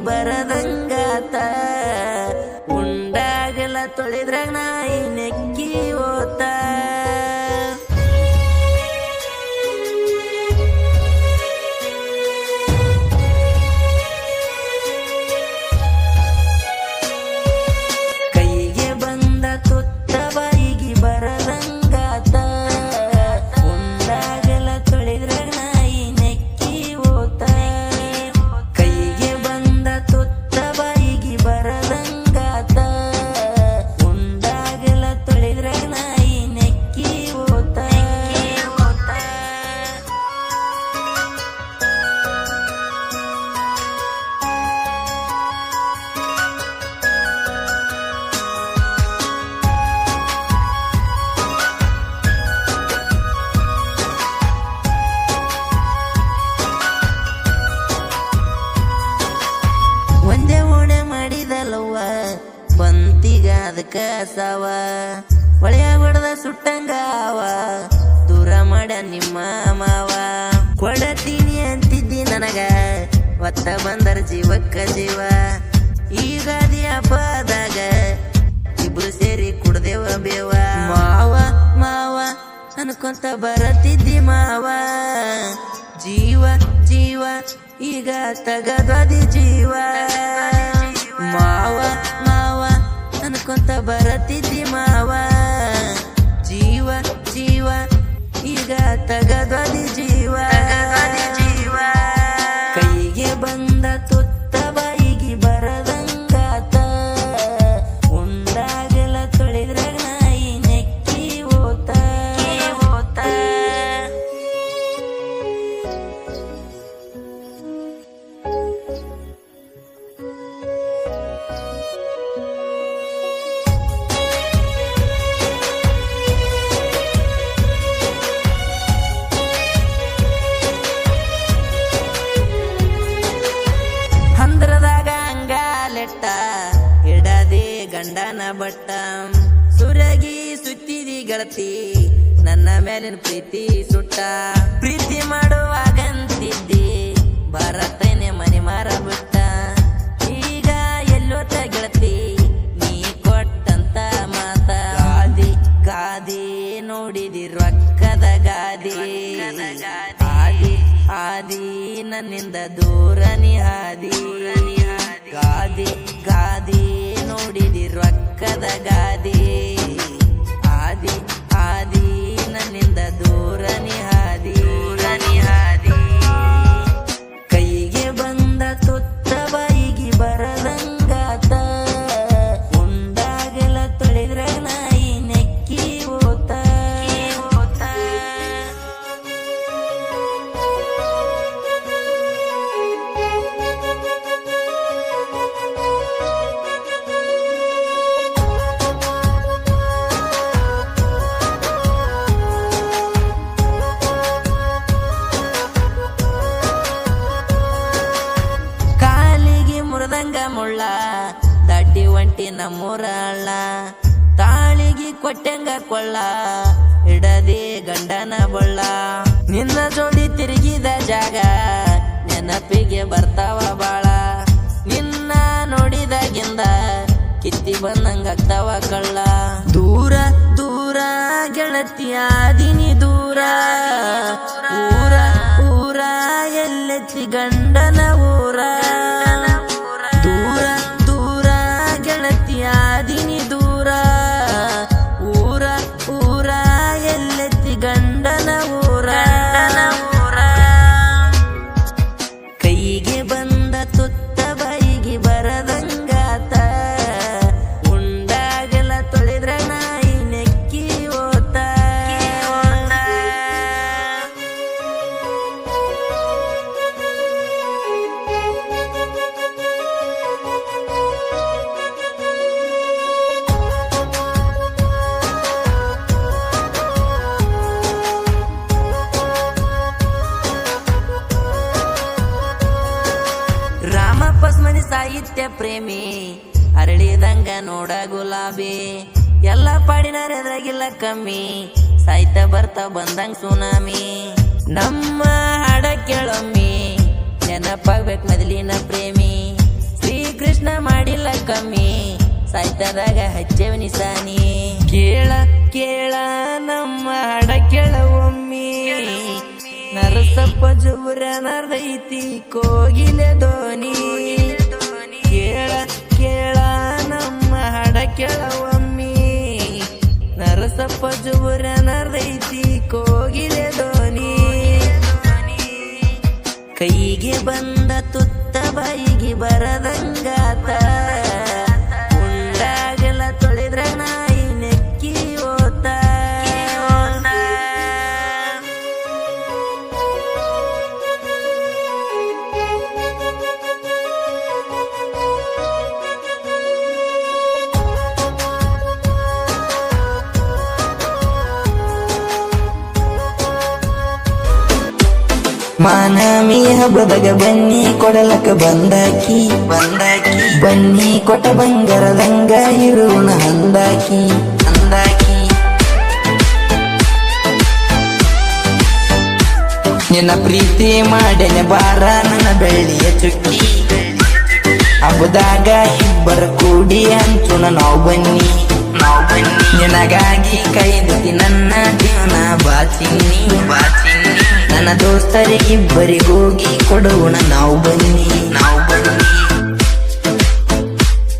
ಬರದಂಗಾತ. ಉಂಡಾಗಲ ತೊಳೆದ್ರಾಗ ನಾಯಿ ನೆಕ್ಕಿ ಓತ ಬಂತಿಗ ಅದಕ್ಕ ಸಾವ ಒಳೆಯ ಹೊಡೆದ ಸುಟ್ಟಂಗಾವ? ದೂರ ಮಾಡ ನಿಮ್ಮ ಮಾವ. ಕೊಡತೀನಿ ಅಂತಿದ್ದಿ ನನಗ. ಒತ್ತ ಬಂದರ ಜೀವಕ್ಕ ಜೀವ. ಈಗಾದಿ ಹಬ್ಬದಾಗ ಇಬ್ರು ಸೇರಿ ಕುಡ್ದೇವ ಬೇವ. ಮಾವ ಮಾವ, ಅನ್ಕೊಂತ ಬರತಿದ್ದಿ ಮಾವ. ಜೀವ ಜೀವ, ಈಗ ತಗದಿ ಜೀವ. ಮಾವ ಅನ್ಕೊಂತ ಬರತಿದ್ದಿ ಗಂಡನ ಬಟ್ಟ ಸುರಗಿ ಸುತ್ತಿದಿ ಗಳತಿ, ನನ್ನ ಮೇಲಿನ ಪ್ರೀತಿ ಸುಟ್ಟ. ಪ್ರೀತಿ ಮಾಡುವಾಗಂತಿದ್ದಿ ಬರತೇನೆ ಮನೆ ಮಾರ ಬಿಟ್ಟ ಈಗ ಎಲ್ಲೋತ ಗೆಳತಿ, ನೀ ಕೊಟ್ಟಂತ ಮಾತ. ಗಾದಿ ಗಾದಿ ನೋಡಿದಿ ರೊಕ್ಕದ ಗಾದಿ. ಆದಿ ಆದಿ ನನ್ನಿಂದ ದೂರನಿ ಆದಿ ಗಾದಿ ಗಾದಿ ರೊಕ್ಕದ ಗಾದಿ ಆದಿ ಮುಳ್ಳ, ದಡ್ಡಿ ಒಂಟಿ ನಮ್ಮೂರ ತಾಳಿಗಿ ಕೊಟ್ಟಂಗ ಕೊಳ್ಳ ಇಡದೆ ಗಂಡನ ಬೊಳ್ಳ. ನಿನ್ನ ಜೋಡಿ ತಿರುಗಿದ ಜಾಗ, ನೆನಪಿಗೆ ಬರ್ತಾವ ಬಾಳ. ನಿನ್ನ ನೋಡಿದಾಗಿಂದ ಕಿತ್ತಿ ಬಂದಂಗಾಗ್ತಾವ ಕಳ್ಳ. ದೂರ ದೂರ ಗೆಳತಿಯಾದಿನಿ ದೂರ. ಊರ ಊರ ಎಲ್ಲೆತ್ತಿ ಗಂಡನ ಸಾಹಿತ್ಯ ಪ್ರೇಮಿ, ಅರಳಿದಂಗ ನೋಡ ಗುಲಾಬಿ. ಎಲ್ಲ ಪಾಡಿನ ಎದ್ರಾಗಿಲ್ಲ ಕಮ್ಮಿ, ಸಾಹಿತ್ಯ ಬರ್ತಾ ಬಂದಂಗ ಸುನಾಮಿ. ನಮ್ಮ ಹಾಡ ಕೇಳೊಮ್ಮಿ, ನೆನಪಾಗ್ಬೇಕು ಮೊದಲಿನ ಪ್ರೇಮಿ. ಕೃಷ್ಣ ಮಾಡಿಲ್ಲ ಕಮ್ಮಿ, ಸಾಹಿತ್ಯದಾಗ ಹಚ್ಚೆವನಿ ಸಾನಿ. ಕೇಳ ಕೇಳ, ನಮ್ಮ ಹಾಡ ಕೇಳವೊಮ್ಮಿ. ನರಸಪ್ಪ ಜೋರ ನರ್ದೈತಿ ಕೋಗಿಲೆ ಧೋನಿ ಹಾಡ ಕೇಳವೊಮ್ಮಿ ನರಸಪ್ಪ ಜುಬುರ ನರ್ದೈತಿ ಕೋಗಿಲೆ ಧೋನಿ ಕೈಗೆ ಬಂದ ತುತ್ತ ಬಾಯಿಗೆ ಬರದಂಗಾತ ಮಾನಮಿ ಹಬ್ಬದಾಗ ಬನ್ನಿ ಕೊಡಲಕ ಬಂದಾಕಿ. ಬಂದಾಕಿ ಬನ್ನಿ ಕೊಟ್ಟ ಬಂಗಾರದಂಗ ಇರುಣ ಹಂದಾಕಿ ಅಂದಾಕಿ. ನಿನ್ನ ಪ್ರೀತಿ ಮಾಡೆನ ಬಾರ ನನ್ನ ಬೆಳ್ಳಿಯ ಚುಕ್ಕಿ. ಹಬ್ಬದಾಗ ಇಬ್ಬರ ಕೂಡಿ ಹಂಚುಣ ನಾವು ಬನ್ನಿ. ನಾವು ಬನ್ನಿ ನಿನಗಾಗಿ ಕೈದಿ ನನ್ನ ಜೀವನ ಬಾಚಿನ್ನಿ ಬಾಚಿನ್ನಿ ನನ್ನ ದೋಸ್ತರಿಗೆ ಇಬ್ಬರಿಗೋಗಿ ಕೊಡೋಣ. ನಾವು ಬನ್ನಿ ನಾವು ಬನ್ನಿ.